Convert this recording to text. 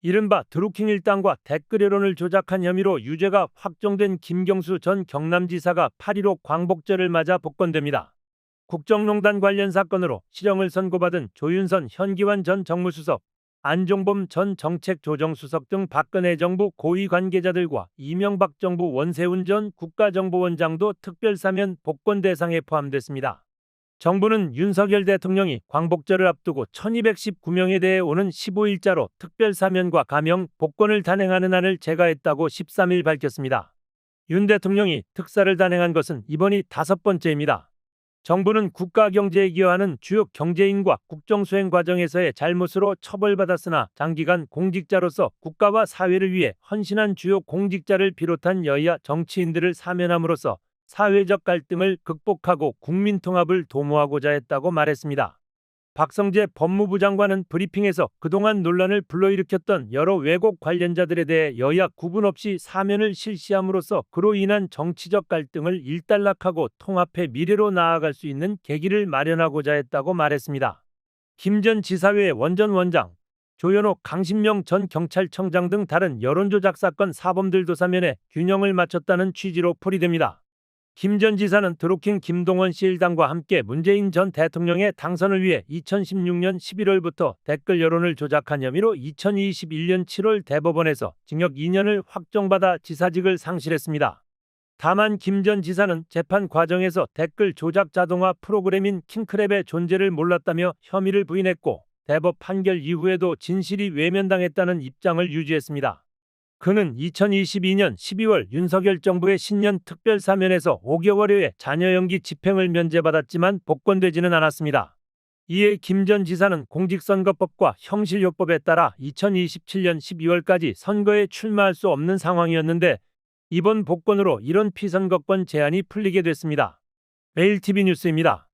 이른바 드루킹 일당과 댓글 여론을 조작한 혐의로 유죄가 확정된 김경수 전 경남지사가 8.15 광복절을 맞아 복권됩니다. 국정농단 관련 사건으로 실형을 선고받은 조윤선 현기환 전 정무수석, 안종범 전 정책조정수석 등 박근혜 정부 고위 관계자들과 이명박 정부 원세훈 전 국가정보원장도 특별사면 복권 대상에 포함됐습니다. 정부는 윤석열 대통령이 광복절을 앞두고 1219명에 대해 오는 15일자로 특별 사면과 가명, 복권을 단행하는 안을 제거했다고 13일 밝혔습니다. 윤 대통령이 특사를 단행한 것은 이번이 다섯 번째입니다. 정부는 국가 경제에 기여하는 주요 경제인과 국정 수행 과정에서의 잘못으로 처벌받았으나 장기간 공직자로서 국가와 사회를 위해 헌신한 주요 공직자를 비롯한 여야 정치인들을 사면함으로써 사회적 갈등을 극복하고 국민 통합을 도모하고자 했다고 말했습니다. 박성재 법무부 장관은 브리핑에서 그동안 논란을 불러일으켰던 여러 왜곡 관련자들에 대해 여야 구분 없이 사면을 실시함으로써 그로 인한 정치적 갈등을 일단락하고 통합해 미래로 나아갈 수 있는 계기를 마련하고자 했다고 말했습니다. 김 전 지사회 원전 원장, 조현옥, 강신명 전 경찰청장 등 다른 여론조작 사건 사범들도 사면에 균형을 맞췄다는 취지로 풀이됩니다. 김 전 지사는 드루킹 김동원 씨 일당과 함께 문재인 전 대통령의 당선을 위해 2016년 11월부터 댓글 여론을 조작한 혐의로 2021년 7월 대법원에서 징역 2년을 확정받아 지사직을 상실했습니다. 다만 김 전 지사는 재판 과정에서 댓글 조작 자동화 프로그램인 킹크랩의 존재를 몰랐다며 혐의를 부인했고 대법 판결 이후에도 진실이 외면당했다는 입장을 유지했습니다. 그는 2022년 12월 윤석열 정부의 신년 특별 사면에서 5개월여의 자녀 연기 집행을 면제받았지만 복권되지는 않았습니다. 이에 김 전 지사는 공직선거법과 형실요법에 따라 2027년 12월까지 선거에 출마할 수 없는 상황이었는데 이번 복권으로 이런 피선거권 제한이 풀리게 됐습니다. 매일TV 뉴스입니다.